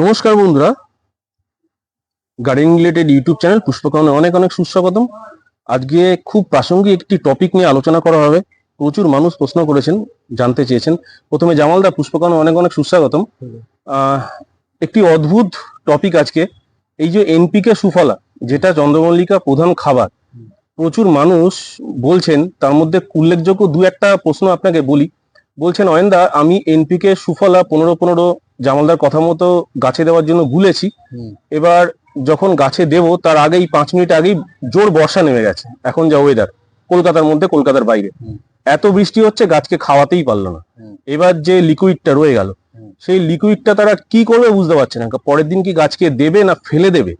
নমস্কার বন্ধুরা। Gardening related YouTube channel পুষ্পকরণে অনেক অনেক সুস্বাগতম। আজকে খুব প্রাসঙ্গিক একটি টপিক নিয়ে আলোচনা করা হবে। প্রচুর মানুষ প্রশ্ন করেছেন, জানতে চেয়েছেন। প্রথমে জামালদা পুষ্পকরণে অনেক অনেক সুস্বাগতম। একটি অদ্ভুত টপিক আজকে। এই যে এনপিকে সুফলা, যেটা চন্দ্রমল্লিকা প্রধান খাবার। প্রচুর মানুষ বলছেন, তার মধ্যে উল্লেখযোগ্য দু একটা প্রশ্ন আপনাকে বলি। বলছেন, অয়েন্দা, আমি এনপিকে সুফলা পনেরো পনেরো জামালদার কথা মতো গাছে দেওয়ার জন্য গুলেছি। এবার যখন গাছে দেব তার আগেই পাঁচ মিনিট আগেই জোর বর্ষা নেমে গেছে। এখন যা ওয়েদার কলকাতার মধ্যে কলকাতার বাইরে। এত বৃষ্টি হচ্ছে গাছকে খাওয়াতেই পারল না। এবার যে লিকুইডটা রয়ে গেল সেই লিকুইডটা তারা কি করবে বুঝতে পারছে না। পরের দিন কি গাছকে দেবে না ফেলে দেবে?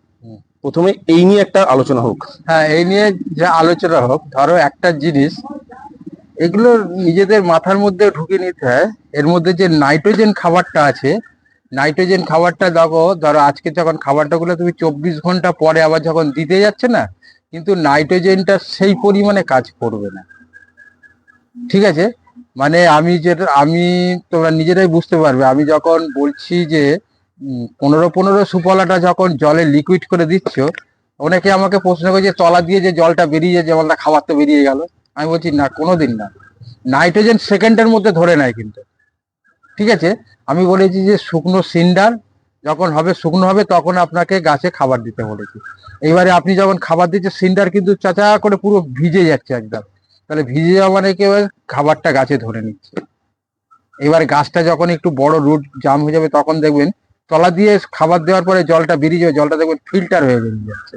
প্রথমে এই নিয়ে একটা আলোচনা হোক। হ্যাঁ এই নিয়ে যে আলোচনা হোক ধরো একটা জিনিস এগুলো নিজেদের মাথার মধ্যে ঢুকে নিতে হয়। এর মধ্যে যে নাইট্রোজেন খাবারটা আছে নাইট্রোজেন খাবারটা দেখো, ধরো আজকে যখন খাবারটা গুলো তুমি চব্বিশ ঘণ্টা পরে আবার যখন দিতে যাচ্ছে না, কিন্তু নাইট্রোজেনটা সেই পরিমাণে কাজ করবে না। ঠিক আছে? মানে আমি যেটা, আমি, তোমরা নিজেরাই বুঝতে পারবে, আমি যখন বলছি যে পনেরো পনেরো সুফলাটা যখন জলে লিকুইড করে দিচ্ছ, অনেকে আমাকে প্রশ্ন করে যে, তলা দিয়ে যে জলটা বেরিয়ে যায়, যেমনটা খাবার তো বেরিয়ে গেল, আমি বলছি না, কোনোদিন না। নাইট্রোজেন সেকেন্ডের মধ্যে ধরে নেয় কিন্তু। ঠিক আছে? আমি বলেছি যে শুকনো সিন্ডার যখন হবে শুকনো হবে, তখন আপনাকে গাছে খাবার দিতে বলেছি। এইবারে আপনি যখন খাবার দিচ্ছে সিন্ডার কিন্তু চাচা করে পুরো ভিজে যাচ্ছে একদম। তাহলে ভিজে যাওয়া মানে কি হবে? খাবারটা গাছে ধরে নিচ্ছে। এবার গাছটা যখন একটু বড় রুট জাম হয়ে যাবে, তখন দেখবেন তলা দিয়ে খাবার দেওয়ার পরে জলটা বেরিয়ে যাবে, জলটা দেখবেন ফিল্টার হয়ে বেরিয়ে যাচ্ছে।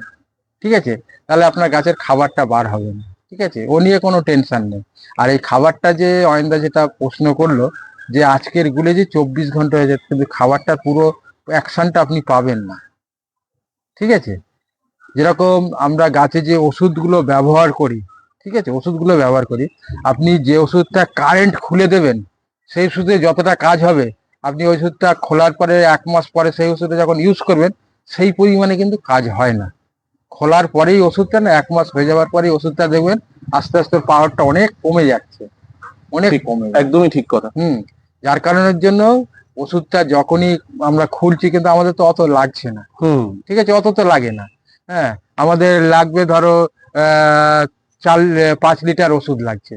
ঠিক আছে? তাহলে আপনার গাছের খাবারটা বার হবে না। ঠিক আছে? ও নিয়ে কোনো টেনশন নেই। আর এই খাবারটা যে অয়েন্দা যেটা প্রশ্ন করল যে আজকের গুলে যে চব্বিশ ঘণ্টা হয়ে যাচ্ছে কিন্তু খাবারটা পুরো অ্যাকশনটা আপনি পাবেন না। ঠিক আছে? যেরকম আমরা গাছে যে ওষুধগুলো ব্যবহার করি ঠিক আছে? ওষুধগুলো ব্যবহার করি আপনি যে ওষুধটা কারেন্ট খুলে দেবেন সেই ওষুধে যতটা কাজ হবে আপনি ওই ওষুধটা খোলার পরে এক মাস পরে সেই ওষুধটা যখন ইউজ করবেন সেই পরিমাণে কিন্তু কাজ হয় না। খোলার পরেই ওষুধটা না এক মাস হয়ে যাওয়ার পরেই ওষুধটা দেখবেন আস্তে আস্তে পাওয়ারটা অনেক কমে যাচ্ছে। অনেক কমে একদমই ঠিক কথা। হুম। যার কারণের জন্য ওষুধটা যখনই আমরা খুলছি কিন্তু আমাদের তো অত লাগছে না। ঠিক আছে? অত তো লাগে না। হ্যাঁ আমাদের লাগবে ধরো চার পাঁচ লিটার ওষুধ লাগছে।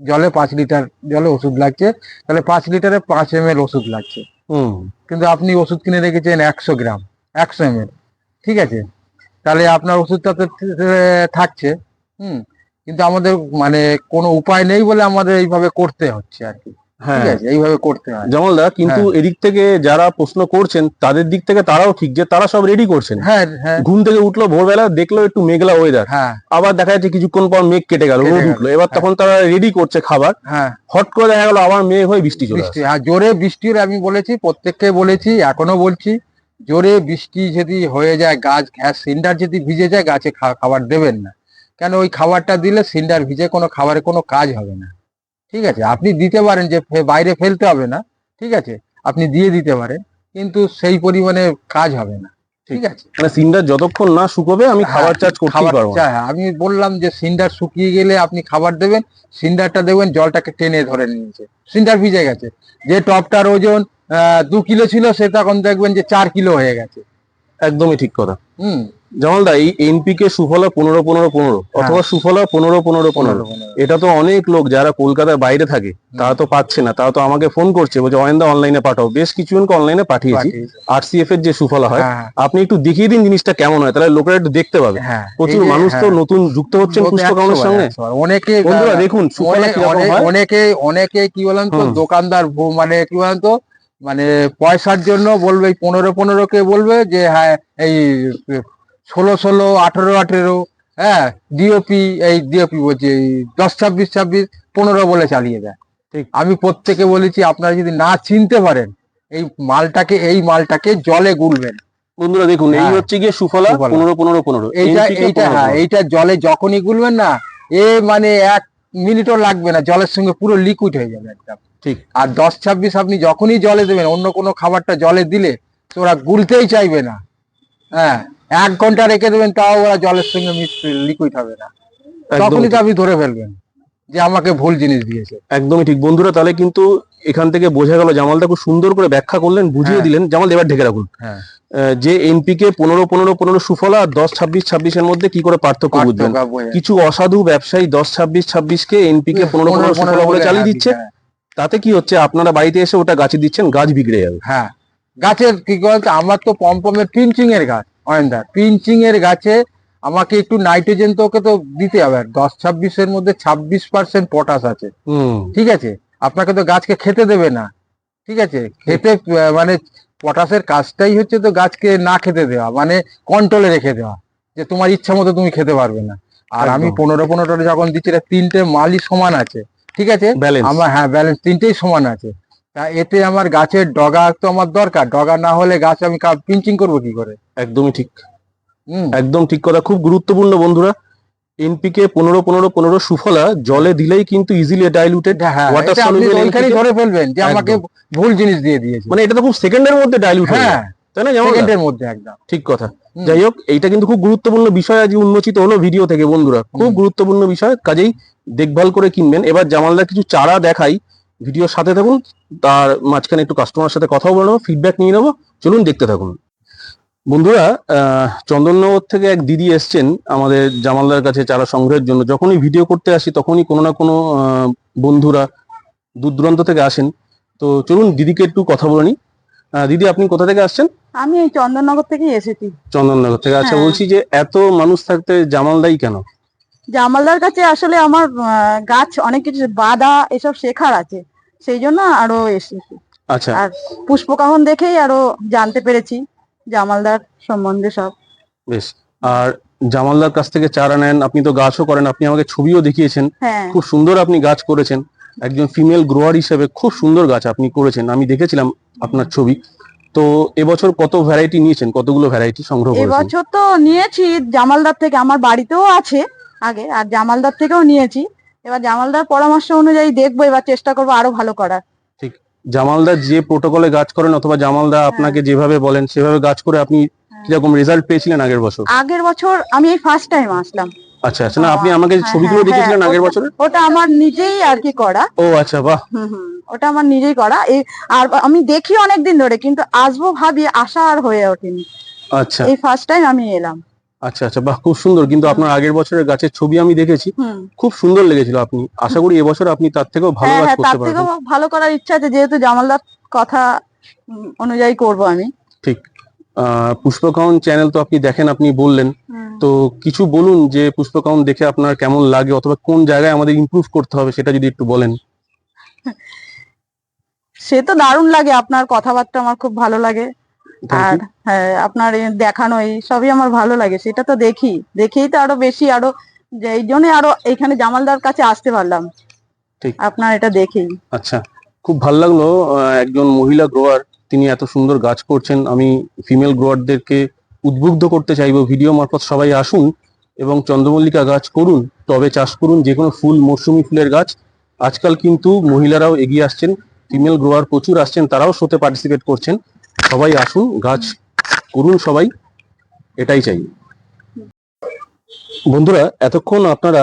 জলে পাঁচ লিটার জলে ওষুধ লাগছে। তাহলে পাঁচ লিটারে পাঁচ এম এল ওষুধ লাগছে। কিন্তু আপনি ওষুধ কিনে রেখেছেন একশো গ্রাম একশো এম এল ঠিক আছে? তাহলে আপনার ওষুধটা তো থাকছে। হুম। কিন্তু আমাদের মানে কোনো উপায় নেই বলে আমাদের এইভাবে করতে হচ্ছে আর কি। হ্যাঁ। ঠিক এইভাবে করতে হয়। জামালদা কিন্তু হ্যাঁ। এদিক থেকে যারা প্রশ্ন করছেন তাদের দিক থেকে তারাও ঠিক যে তারা সব রেডি করছেন। হ্যাঁ হ্যাঁ। ঘুম থেকে উঠল ভোরবেলা দেখল একটু মেঘলা ওয়েদার হ্যাঁ। আবার দেখা যাচ্ছে কিছুক্ষণ পর মেঘ কেটে গেল রোদ উঠল। এবার। তখন তারা রেডি করছে খাবার। হট করে দেখা গেল আবার মেঘ হয়ে বৃষ্টি চলে বৃষ্টি হ্যাঁ জোরে বৃষ্টির আমি বলেছি প্রত্যেককে বলেছি এখনও বলছি জোরে বৃষ্টি যদি হয়ে যায় গাছ গ্যাস সিন্ডার যদি ভিজে যায় গাছে খাবার দেবেন না। কেন ওই খাবারটা দিলে সিন্ডার ভিজে কোনো খাবারে কোনো কাজ হবে না। ঠিক আছে? আপনি দিতে পারেন যে বাইরে ফেলতে হবে না ঠিক আছে? আপনি দিয়ে দিতে পারেন কিন্তু সেই পরিমাণে কাজ হবে না ঠিক আছে? মানে সিন্ডার যতক্ষণ না শুকোবে আমি হ্যাঁ, খাবার চার্জ করতেই পারব হ্যাঁ, আমি বললাম যে সিন্ডার শুকিয়ে গেলে আপনি খাবার দেবেন সিন্ডারটা দেখবেন জলটাকে টেনে ধরে নিয়েছে সিন্ডার ভিজে গেছে। যে টপটার ওজন আহ, দু কিলো ছিল সে তখন দেখবেন যে চার কিলো হয়ে গেছে। একদমই ঠিক কথা। হুম। জামালদা এই এনপিকে সুফলা পনেরো পনেরো পনেরো অথবা সুফলা পনেরো পনেরো পনেরো। এটা তো অনেক লোক যারা কলকাতার বাইরে থাকে তারা তো পাচ্ছে না তারা তো আমাকে ফোন করছে বলছে অয়েন্দা অনলাইনে পাঠাও। বেশ কিছুজনকে অনলাইনে পাঠিয়েছি আরসিএফ এর যে সুফলা হয় হ্যাঁ, আপনি একটু দেখিয়ে দিন জিনিসটা কেমন হয় তাহলে লোকেরা একটু দেখতে পাবে। হ্যাঁ, প্রচুর মানুষ তো হ্যাঁ, নতুন যুক্ত হচ্ছেন নতুন সঙ্গে। অনেকে দেখুন হয়। অনেকে অনেকে কি বলেন তো দোকানদার মানে কি বলেন তো মানে পয়সার জন্য বলবে পনেরো পনেরো কে বলবে যে হ্যাঁ এই ষোলো ষোলো আঠেরো আঠেরো হ্যাঁ ডিওপি এই ডিওপি বলছি এই দশ ছাব্বিশ ছাব্বিশ পনেরো বলে চালিয়ে দেয় ঠিক। আমি প্রত্যেকে বলেছি আপনারা যদি না চিনতে পারেন এই মালটাকে এই মালটাকে জলে গুলবেন বন্ধুরা দেখুন এই হ্যাঁ। হচ্ছে গিয়ে সুফলা সুফলা। পনেরো পনেরো পনেরো এইটা এইটা হ্যাঁ এইটা জলে যখনই গুলবেন না এ মানে এক মিনিটও লাগবে না জলের সঙ্গে পুরো লিকুইড হয়ে যাবে একদম। ঠিক। আর দশ ছাব্বিশ আপনি যখনই জলে দেবেন অন্য কোনো খাবারটা জলে দিলে তো ওরা গুলতেই চাইবে না। হ্যাঁ এক ঘণ্টা রেখে দেবেন তাও ওরা জলের সঙ্গে লিকুইড হবে না। তখনই তো আপনি ধরে ফেলবেন যে আমাকে ভুল জিনিস দিয়েছে। একদমই ঠিক। বন্ধুরা তাহলে কিন্তু এখান থেকে বোঝা গেল জামালদা খুব সুন্দর করে ব্যাখ্যা করলেন বুঝিয়ে হ্যাঁ। দিলেন। জামাল এবার ঢেকে রাখুন। হ্যাঁ। যে এনপিকে পনেরো পনেরো পনেরো সুফলা আর দশ ছাব্বিশ ছাব্বিশের মধ্যে কি করে পার্থক্য বুঝবেন? কিছু অসাধু ব্যবসায়ী দশ ছাব্বিশ ছাব্বিশকে এনপিকে পনেরো পনেরো সুফলা বলে চালিয়ে দিচ্ছে। তাতে কি হচ্ছে? আপনারা বাড়িতে এসে ওটা গাছে দিচ্ছেন গাছ বিগড়ে যাবে। হ্যাঁ। গাছের কি বলতো? আমার তো পম্পমের পিঞ্চিং এর গাছ। অয়েন্দার পিঞ্চিং এর গাছে আমাকে একটু নাইট্রোজেন তো ওকে তো দিতে হবে। দশ ছাব্বিশের মধ্যে ছাব্বিশ পার্সেন্ট পটাশ আছে। ঠিক আছে? আপনাকে তো গাছকে খেতে দেবে না। ঠিক আছে? খেতে মানে পটাশের কাজটাই হচ্ছে তো গাছকে না খেতে দেওয়া মানে কন্ট্রোলে রেখে দেওয়া যে তোমার ইচ্ছা মতো তুমি খেতে পারবে না। আর আমি পনেরো পনেরোটা যখন দিচ্ছি এটা তিনটে মালই সমান আছে ঠিক আছে? আমার হ্যাঁ ব্যালেন্স তিনটেই সমান আছে। তা এতে আমার গাছের ডগা তো আমার দরকার ডগা না হলে গাছ আমি পিঞ্চিং করব কি করে? একদমই ঠিক। হুম। একদম ঠিক কথা। খুব গুরুত্বপূর্ণ বন্ধুরা। এনপিকে পনেরো পনেরো পনেরো সুফলা জলে দিলেই কিন্তু ইজিলি ডাইলুটেড ওইখানেই NPK ধরে ফেলবেন যে আমাকে ভুল জিনিস দিয়ে দিয়েছে। মানে এটা তো খুব সেকেন্ডের মধ্যে ডাইলুট হ্যাঁ তাই না যেমন সেকেন্ডের মধ্যে একদম। ঠিক কথা। যাই হোক এইটা কিন্তু খুব গুরুত্বপূর্ণ বিষয় আজ উন্মোচিত হলো ভিডিও থেকে বন্ধুরা। খুব গুরুত্বপূর্ণ বিষয় কাজেই দেখভাল করে কিনবেন। এবার জামালদার কিছু চারা দেখাই ভিডিওর সাথে থাকুন তার মাঝখানে একটু কাস্টমার সাথে কথা বলে নেব ফিডব্যাক নিয়ে নেব। চলুন দেখতে থাকুন। বন্ধুরা চন্দননগর থেকে এক দিদি এসছেন আমাদের জামালদার কাছে চারা সংগ্রহের জন্য। যখনই ভিডিও করতে আসি তখনই কোনো না কোনো বন্ধুরা দূর দূরান্ত থেকে আসেন। তো চলুন দিদিকে একটু কথা বলে দিদি আপনি কোথা থেকে আসছেন? আমি এই চন্দননগর থেকেই এসেছি। চন্দননগর থেকে। আচ্ছা হ্যাঁ। বলছি যে এত মানুষ থাকতে জামালদাই কেন? জামালদার কাছে আসলে আমার গাছ অনেক কিছু বাদা এসব শেখার আছে। সেই জন্য আরও এসেছি। আচ্ছা। আর পুষ্পকাহন দেখেই আরও জানতে পেরেছি। জামালদার সম্বন্ধে সব। বেশ আর জামালদার কাছ থেকে চারা নেন আপনি তো গাছও করেন আপনি আমাকে ছবিও দেখিয়েছেন। হ্যাঁ। খুব সুন্দর আপনি গাছ করেছেন। একজন ফিমেল গ্রোয়ার হিসেবে খুব সুন্দর গাছ আপনি করেছেন। আমি দেখেছিলাম আপনার ছবি। তো এবছর কত ভ্যারাইটি নিয়েছেন? কতগুলো ভ্যারাইটি সংগ্রহ করেছেন? এবছর তো নিয়েছি জামালদার থেকে আমার বাড়িতেও আছে আগে আর জামালদার থেকেও নিয়েছি। এবার জামালদার পরামর্শ অনুযায়ী দেখব এবার চেষ্টা করব আরও ভালো করার। জামালদা যে প্রোটোকলে গাছ করেন অথবা জামালদা আপনাকে যেভাবে বলেন সেভাবে গাছ করে আপনি কীরকম রেজাল্ট পেয়েছিলেন আগের বছর? আগের বছর আমি এই ফার্স্ট টাইম আসলাম। আচ্ছা আচ্ছা। না আপনি আমাকে হ্যাঁ, ছবিগুলো হ্যাঁ, দেখেছিলেন হ্যাঁ, আগের বছরে? ওটা আমার নিজেই আর কি করা। ও আচ্ছা বাহ। ওটা আমার নিজেই করা। এই আর আমি দেখি অনেকদিন ধরে কিন্তু আসব ভাবি আসা আর হয়ে ওঠেনি। আচ্ছা। এই ফার্স্ট টাইম আমি এলাম। আচ্ছা আচ্ছা বাহ খুব সুন্দর। কিন্তু আপনার আগের বছরের গাছের ছবি আমি দেখেছি। খুব সুন্দর লেগেছিল আপনি। আশা করি এবছর আপনি তার থেকেও ভালো হ্যাঁ কাজ হ্যাঁ তার করতে থেকেও পারবেন ভালো করার ইচ্ছা আছে। যেহেতু জামালদার কথা অনুযায়ী করব আমি। ঠিক। পুষ্পকাউন চ্যানেল তো আপনি দেখেন আপনি বললেন। তো কিছু বলুন যে পুষ্পকাউন দেখে আপনার কেমন লাগে অথবা কোন জায়গায় আমাদের ইমপ্রুভ করতে হবে সেটা যদি একটু বলেন। সে তো দারুণ লাগে। আপনার কথাবার্তা আমার খুব ভালো লাগে। আর হ্যাঁ আপনার দেখানো এই সবই আমার ভালো লাগে সেটা তো দেখি। দেখেই তো আরও বেশি আরও যে এই জন্য আরও এখানে জামালদার কাছে আসতে পারলাম। আপনার এটা দেখেই। আচ্ছা খুব ভালো লাগল একজন মহিলা গ্রোয়ার তিনি এত সুন্দর গাছ করছেন। আমি ফিমেল গ্রোয়ারদেরকে উদ্বুদ্ধ করতে চাইব। ভিডিও মারফত সবাই আসুন এবং চন্দ্রমল্লিকা গাছ করুন তবে চাষ করুন যে কোনো ফুল মৌসুমী ফুলের গাছ। আজকাল কিন্তু মহিলারাও এগিয়ে আসছেন ফিমেল গ্রোয়ার প্রচুর আসছেন তারাও শোতে পার্টিসিপেট করছেন। সবাই আসুন, গাছ করুন সবাই, এটাই চাই। বন্ধুরা, এতক্ষণ আপনারা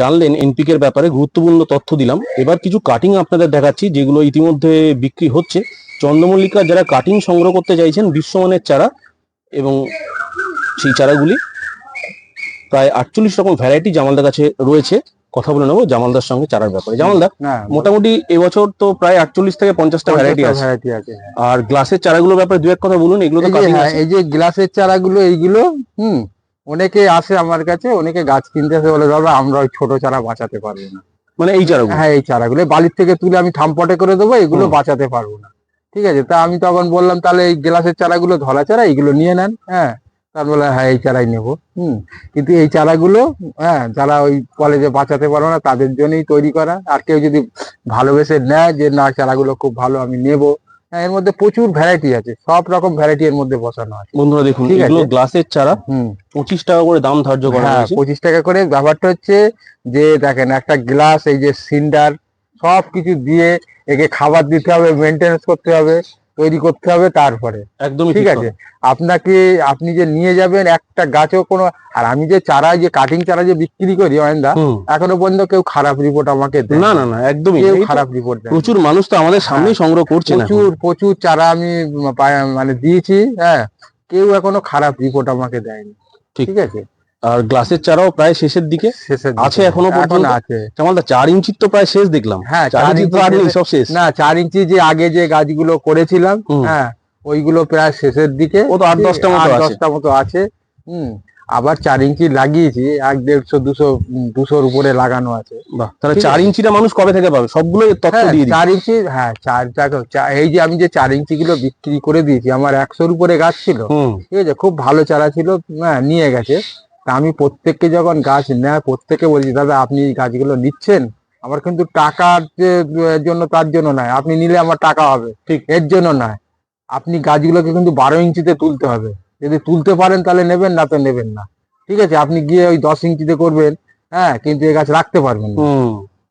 জানলেন এনপিকের ব্যাপারে গুরুত্বপূর্ণ তথ্য দিলাম। এবার কিছু কাটিং আপনাদের দেখাচ্ছি, যেগুলো ইতিমধ্যে বিক্রি হচ্ছে। চন্দ্রমল্লিকা, যারা কাটিং সংগ্রহ করতে চাইছেন, বিশ্বমানের চারা এবং সেই চারাগুলি, প্রায় আটচল্লিশ রকম ভ্যারাইটি জামালদার কাছে রয়েছে। কথা বলে নেব জামালদার সঙ্গে চারার ব্যাপারে। জামালদা মোটামুটি এবছর তো প্রায় আটচল্লিশ থেকে পঞ্চাশটা ভ্যারাইটি আছে। আছে আর গ্লাসের চারাগুলোর ব্যাপারে দু এক কথা বলুন এগুলো তো এই যে কাটিং হ্যাঁ, গ্লাসের চারাগুলো এইগুলো হুম অনেকে আসে আমার কাছে অনেকে গাছ কিনতে আসে বলে দাদা আমরা ওই ছোট চারা বাঁচাতে পারব না। মানে এই চারাগুলো? হ্যাঁ এই চারাগুলো। বালির থেকে তুলে আমি থামপটে করে দেবো এগুলো বাঁচাতে পারব না। ঠিক আছে তা আমি তখন বললাম তাহলে এই গ্লাসের চারাগুলো ধলা চারা এইগুলো নিয়ে নেন। হ্যাঁ তার বলে হ্যাঁ এই চারাই নেব। হুম কিন্তু এই চারাগুলো হ্যাঁ যারা ওই কলেজে বাঁচাতে পারো না তাদের জন্যই তৈরি করা। আর কেউ যদি ভালোবেসে নেয় যে না চারাগুলো খুব ভালো আমি নেব। হ্যাঁ এর মধ্যে প্রচুর ভ্যারাইটি আছে সব রকম ভ্যারাইটি এর মধ্যে বসানো আছে। বন্ধুরা দেখুন এগুলো গ্লাসের চারা হুম। পঁচিশ টাকা করে দাম ধার্য করা হ্যাঁ হয়েছে। পঁচিশ টাকা করে। ব্যাপারটা হচ্ছে যে দেখেন একটা গ্লাস এই যে সিন্ডার সব কিছু দিয়ে একে খাবার দিতে হবে মেনটেনেন্স করতে হবে। তৈরি করতে হবে তারপরে। একদমই ঠিক আছে? আপনাকে আপনি যে নিয়ে যাবেন একটা গাছও কোনো আর আমি যে চারা যে কাটিং চারা যে বিক্রি করি অয়েন্দা এখনও পর্যন্ত কেউ খারাপ রিপোর্ট আমাকে দেয় না না না একদমই। কেউ খারাপ রিপোর্ট প্রচুর মানুষ তো আমাদের সামনেই সংগ্রহ করছে প্রচুর প্রচুর চারা আমি মানে দিয়েছি হ্যাঁ। কেউ এখনও খারাপ রিপোর্ট আমাকে দেয়নি। ঠিক আছে? আর গ্লাসের চারাও প্রায় শেষের দিকে আছে এখনও পর্যন্ত? আছে। জামালদা চার ইঞ্চির তো প্রায় শেষ দেখলাম। হ্যাঁ চার ইঞ্চি তো আর নেই সব শেষ। না চার ইঞ্চি যে আগে যে গাছগুলো করেছিলাম হ্যাঁ ওইগুলো প্রায় শেষের দিকে। ও তো আট দশটা মতো দশটা মতো আছে। হুম আবার চার ইঞ্চি লাগিয়েছি এক দেড়শো দুশো দুশোর উপরে লাগানো আছে। বাহ তাহলে চার ইঞ্চিটা মানুষ কবে থেকে পাবে? সবগুলো তথ্য হ্যাঁ, দিয়ে চার ইঞ্চি হ্যাঁ চার এই যে আমি যে চার ইঞ্চি গুলো বিক্রি করে দিয়েছি আমার একশোর উপরে গাছ ছিল। ঠিক আছে খুব ভালো চারা ছিল হ্যাঁ নিয়ে গেছে। তা আমি প্রত্যেককে যখন গাছ নেয় প্রত্যেককে বলছি দাদা আপনি এই গাছগুলো নিচ্ছেন? আমার কিন্তু টাকার এর জন্য তার জন্য নয়। আপনি নিলে আমার টাকা হবে। ঠিক। এর জন্য নয়। আপনি গাছগুলোকে কিন্তু বারো ইঞ্চিতে তুলতে হবে। যদি তুলতে পারেন তাহলে নেবেন না তো নেবেন না। ঠিক আছে? আপনি গিয়ে ওই দশ ইঞ্চিতে করবেন হ্যাঁ কিন্তু এই গাছ রাখতে পারবেন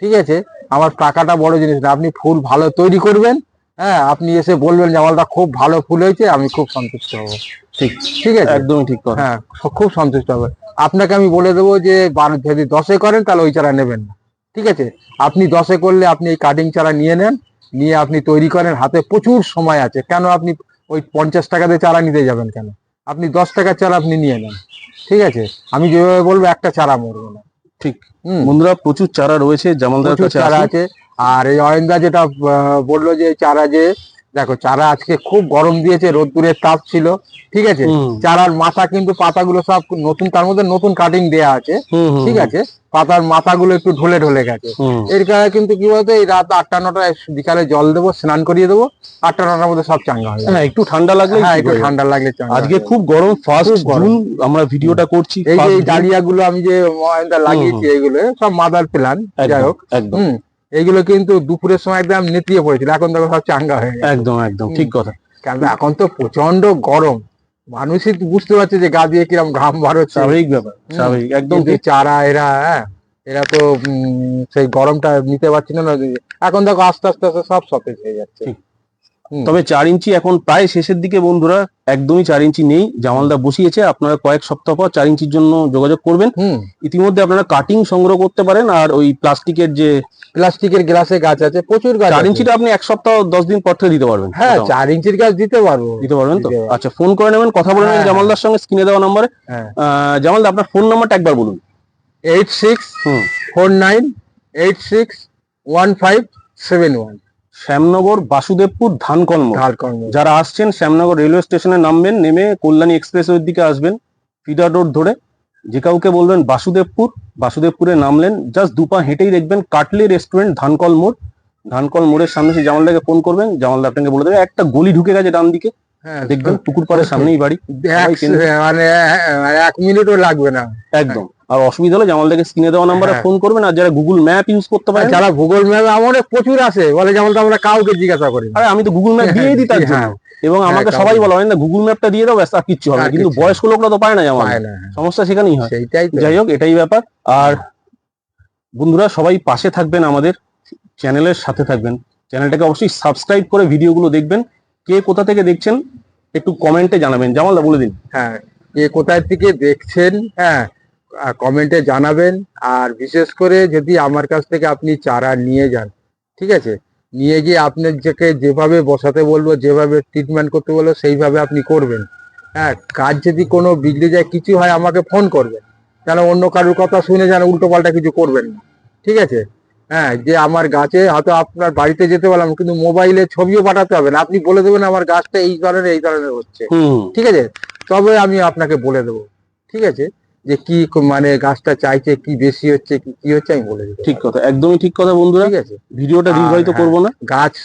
ঠিক আছে? আমার টাকাটা বড় জিনিস না। আপনি ফুল ভালো তৈরি করবেন হ্যাঁ আপনি এসে বলবেন যে আমারটা খুব ভালো ফুল হয়েছে আমি খুব সন্তুষ্ট হব। ঠিক ঠিক আছে? একদমই ঠিক কথা। হ্যাঁ খুব সন্তুষ্ট হবে। আপনাকে আমি বলে দেবো যে বারো যদি দশে করেন তাহলে ওই চারা নেবেন না। ঠিক আছে? আপনি দশে করলে আপনি এই কাটিং চারা নিয়ে নেন নিয়ে আপনি তৈরি করেন। হাতে প্রচুর সময় আছে। কেন আপনি ওই পঞ্চাশ টাকা দিয়ে চারা নিতে যাবেন কেন? আপনি দশ টাকার চারা আপনি নিয়ে নেন। ঠিক আছে? আমি যেভাবে বলব একটা চারা মরবো না। ঠিক হুম। বন্ধুরা প্রচুর চারা রয়েছে। জামালদার চারা আছে। আর এই অয়েন্দা যেটা বলল যে চারা যে দেখো চারা আজকে খুব গরম দিয়েছে রোদ্দুরের তাপ ছিল ঠিক আছে? চারার মাথা কিন্তু পাতাগুলো সব নতুন তার মধ্যে নতুন কাটিং দেয়া আছে ঠিক আছে? পাতার মাথাগুলো একটু ঢলে ঢলে গেছে। এর কারণে কিন্তু কি বলতো এই রাত আটটা নটায় বিকালে জল দেবো স্নান করিয়ে দেবো আটটা নটার মধ্যে সব চাঙ্গা হয়ে যাবে। হ্যাঁ একটু ঠান্ডা লাগলে হ্যাঁ একটু ঠান্ডা লাগলে আজকে খুব গরম ফার্স্ট গরম। জুন আমরা ভিডিওটা করছি এই যে। ডালিয়া গুলো আমি যে লাগিয়েছি এইগুলো সব মাদার প্ল্যান যাই হোক। একদম। এইগুলো কিন্তু দুপুরের সময় একদম নেতিয়ে পড়েছিল। এখন দেখো সব চাঙ্গা হয়ে গেছে। একদম একদম ঠিক কথা। কারণ এখন তো প্রচণ্ড গরম। মানুষই বুঝতে পারছে যে গা দিয়ে কিরম ঘাম বার হচ্ছে। স্বাভাবিক ব্যাপার স্বাভাবিক একদম যে চারা এরা হ্যাঁ, এরা তো উম, সেই গরমটা নিতে পারছিল না এখন দেখো আস্তে আস্তে আস্তে সব সতেজ হয়ে যাচ্ছে। তবে চার ইঞ্চি এখন প্রায় শেষের দিকে বন্ধুরা একদমই চার ইঞ্চি নেই। জামালদা বসিয়েছে আপনারা কয়েক সপ্তাহ পর চার ইঞ্চির জন্য যোগাযোগ করবেন। ইতিমধ্যে আপনারা কাটিং সংগ্রহ করতে পারেন আর ওই প্লাস্টিকের যে প্লাস্টিকের গ্লাসে গাছ আছে প্রচুর গাছ চার ইঞ্চিটা আপনি এক সপ্তাহ দশ দিন পর থেকে দিতে পারবেন। হ্যাঁ চার ইঞ্চির গাছ দিতে পারব। দিতে পারবেন তো? আচ্ছা ফোন করে নেবেন কথা বলে নেবেন হ্যাঁ, জামালদার সঙ্গে স্ক্রিনে দেওয়া নাম্বারে। হ্যাঁ। জামালদা আপনার ফোন নাম্বারটা একবার বলুন। Eight six four nine eight six one five seven one Shyamnagar Basudevpur ধানকল মোড়। যারা আসছেন শ্যামনগর রেলওয়ে স্টেশনে নামবেন নেমে কল্যাণী এক্সপ্রেসওয়ের দিকে আসবেন ফিডার রোড ধরে। যে কাউকে বলবেন বাসুদেবপুর বাসুদেবপুরে নামলেন জাস্ট দুপা হেঁটেই দেখবেন কাটলি রেস্টুরেন্ট ধানকল মোড় ধানকল মোড়ের সামনে সেই জামালদাকে ফোন করবেন জামালদা আপনাকে বলে দেবে একটা গলি ঢুকে গেছে ডান দিকে। হ্যাঁ দেখবেন পুকুর পাড়ের সামনেই বাড়ি। এক- মানে এক মিনিটও লাগবে না। একদম। আর অসুবিধা হলে জামাল জামালদাকে স্ক্রিনে দেওয়া নাম্বারে হ্যাঁ। ফোন করবেন আর যারা গুগল ম্যাপ ইউজ করতে পারে যারা গুগল ম্যাপ আমাদের প্রচুর আছে বলে যেমন তো আমরা কাউকে জিজ্ঞাসা করি। আরে আমি তো গুগল ম্যাপ দিয়ে দিই তার জন্য। হ্যাঁ, এবং আমাকে হ্যাঁ, সবাই বলা হয় না গুগল ম্যাপটা দিয়ে দাও ব্যাস আর কিচ্ছু হবে কিন্তু বয়স্ক লোকরা তো পায় না জামাল। সমস্যা সেখানেই হয়। যাই হোক এটাই ব্যাপার। আর বন্ধুরা সবাই পাশে থাকবেন আমাদের চ্যানেলের সাথে থাকবেন। চ্যানেলটাকে অবশ্যই সাবস্ক্রাইব করে ভিডিওগুলো দেখবেন। কে কোথা থেকে দেখছেন একটু কমেন্টে জানাবেন। জামালদা বলে দিন। হ্যাঁ কে কোথায় থেকে দেখছেন হ্যাঁ কমেন্টে জানাবেন। আর বিশেষ করে যদি আমার কাছ থেকে আপনি চারা নিয়ে যান ঠিক আছে? নিয়ে গিয়ে আপনার যাকে যেভাবে বসাতে বলব যেভাবে ট্রিটমেন্ট করতে বলব সেইভাবে আপনি করবেন। হ্যাঁ কাজ যদি কোনো বিগড়ে যায় কিছু হয় আমাকে ফোন করবেন। কেন অন্য কারোর কথা শুনে যেন উল্টো পাল্টা কিছু করবেন না ঠিক আছে? হ্যাঁ যে আমার গাছে হয়তো আপনার বাড়িতে যেতে পারলাম কিন্তু মোবাইলে ছবিও পাঠাতে হবে না। আপনি বলে দেবেন আমার গাছটা এই ধরনের এই ধরনের হচ্ছে। ঠিক আছে? তবে আমি আপনাকে বলে দেবো ঠিক আছে? যে কি মানে গাছটা চাইছে কি বেশি হচ্ছে কি কি হচ্ছে আমি বলে দেবো ঠিক কথা একদমই ঠিক কথা বন্ধুরা। ঠিক আছে। ভিডিওটা দীর্ঘায়িত। করব না। গাছ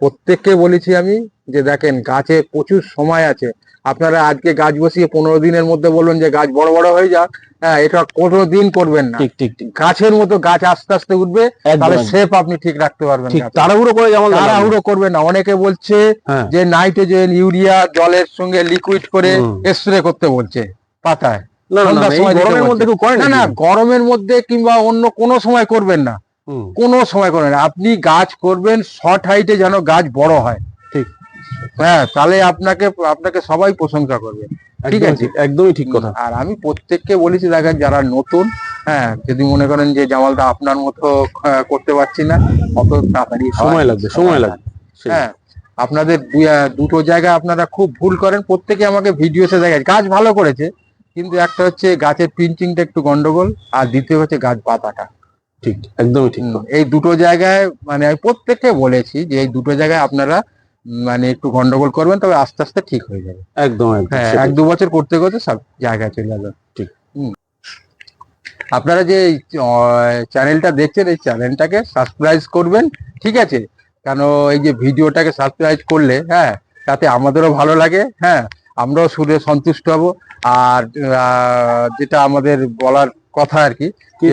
প্রত্যেককে বলেছি আমি যে দেখেন গাছে প্রচুর সময় আছে। আপনারা আজকে গাছ বসিয়ে পনেরো দিনের মধ্যে বলবেন যে গাছ বড় বড় হয়ে যাক হ্যাঁ এটা কোনো দিন করবেন না। ঠিক ঠিক ঠিক। গাছের মতো গাছ আস্তে আস্তে উঠবে তাহলে। শেপ আপনি ঠিক রাখতে পারবেন ঠিক তাড়াহুড়ো করে যেমন তাড়াহুড়ো করবেন না। অনেকে বলছে হ্যাঁ। যে নাইট্রোজেন ইউরিয়া জলের সঙ্গে লিকুইড করে স্প্রে করতে বলছে পাতায়। না না, গরমের মধ্যে করে না না না গরমের মধ্যে কিংবা অন্য কোনো সময় করবেন না। কোনো সময় করবেন আপনি গাছ করবেন শর্ট হাইটে যেন গাছ বড় হয়। ঠিক। হ্যাঁ তাহলে আপনাকে আপনাকে সবাই প্রশংসা করবে। ঠিক আছে। একদমই ঠিক কথা। আর আমি প্রত্যেককে বলেছি দেখেন যারা নতুন হ্যাঁ যদি মনে করেন যে জামালদা আপনার মতো করতে পারছি না অত তাড়াতাড়ি সময় লাগবে সময় লাগবে। হ্যাঁ আপনাদের দুটো জায়গায় আপনারা খুব ভুল করেন প্রত্যেকে আমাকে ভিডিওতে দেখায় গাছ ভালো করেছে কিন্তু একটা হচ্ছে গাছের প্রিন্টিংটা একটু গন্ডগোল আর দ্বিতীয় হচ্ছে গাছ পাতাটা ঠিক একদমই ঠিক। এই দুটো জায়গায় মানে আমি প্রত্যেককে বলেছি যে এই দুটো জায়গায় আপনারা মানে একটু গন্ডগোল করবেন তবে আস্তে আস্তে ঠিক হয়ে যাবে। একদম হ্যাঁ এক দু বছর করতে করতে সব জায়গায় চলে যাবে। ঠিক। হুম। আপনারা যে চ্যানেলটা দেখছেন এই চ্যানেলটাকে সাবস্ক্রাইব করবেন ঠিক আছে? কেন এই যে ভিডিওটাকে সাবস্ক্রাইব করলে হ্যাঁ তাতে আমাদেরও ভালো লাগে হ্যাঁ? আমরাও শুনে সন্তুষ্ট হব। আর যেটা আমাদের বলার কথা আর কি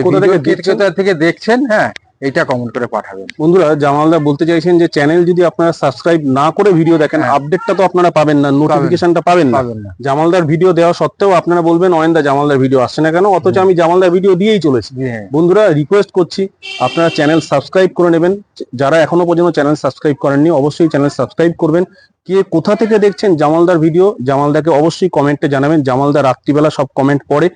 কোথা থেকে দেখছেন? হ্যাঁ এটা কমেন্ট করে পাঠাবেন। বন্ধুরা জামালদা বলতে চাইছেন যে চ্যানেল যদি আপনারা সাবস্ক্রাইব না করে ভিডিও দেখেন হ্যাঁ। আপডেটটা তো আপনারা পাবেন না নোটিফিকেশনটা পাবেন না। পাবেন না। জামালদার ভিডিও দেওয়া সত্ত্বেও আপনারা বলবেন অয়েন্দা জামালদার ভিডিও আসছে না কেন? অথচ আমি জামালদার ভিডিও দিয়েই চলেছি। হ্যাঁ। বন্ধুরা রিকোয়েস্ট করছি আপনারা চ্যানেল সাবস্ক্রাইব করে নেবেন। যারা এখনও পর্যন্ত চ্যানেল সাবস্ক্রাইব করেননি অবশ্যই চ্যানেল সাবস্ক্রাইব করবেন। কে কোথা থেকে দেখছেন জামালদার ভিডিও, জামালদাকে অবশ্যই কমেন্টে জানাবেন। জামালদার রাত্রিবেলা সব কমেন্ট পড়ে।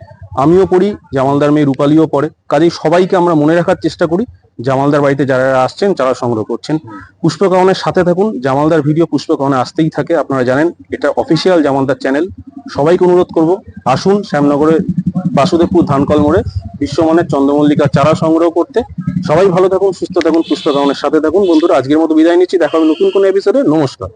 আমিও পড়ি, জামালদার মেয়ে রূপালিও পড়ে। কাজেই সবাইকে আমরা মনে রাখার চেষ্টা করি, জামালদার বাড়িতে যারা আসছেন যারা সংগ্রহ করছেন। পুষ্পকাহনের সাথে থাকুন, জামালদার ভিডিও পুষ্পকাহনে আসতেই থাকে, আপনারা জানেন, এটা অফিসিয়াল জামালদার চ্যানেল সবাইকে অনুরোধ করব, আসুন শ্যামনগরে বাসুদেবপুর ধানকল মোড়ে, বিশ্বমানের চন্দ্রমল্লিকা চারা সংগ্রহ করতে। সবাই ভালো থাকুন, সুস্থ থাকুন পুষ্পকাহনের সাথে থাকুন। বন্ধুরা, আজকের মতো বিদায় নিচ্ছি, দেখা হবে নতুন কোনো এপিসোডে নমস্কার।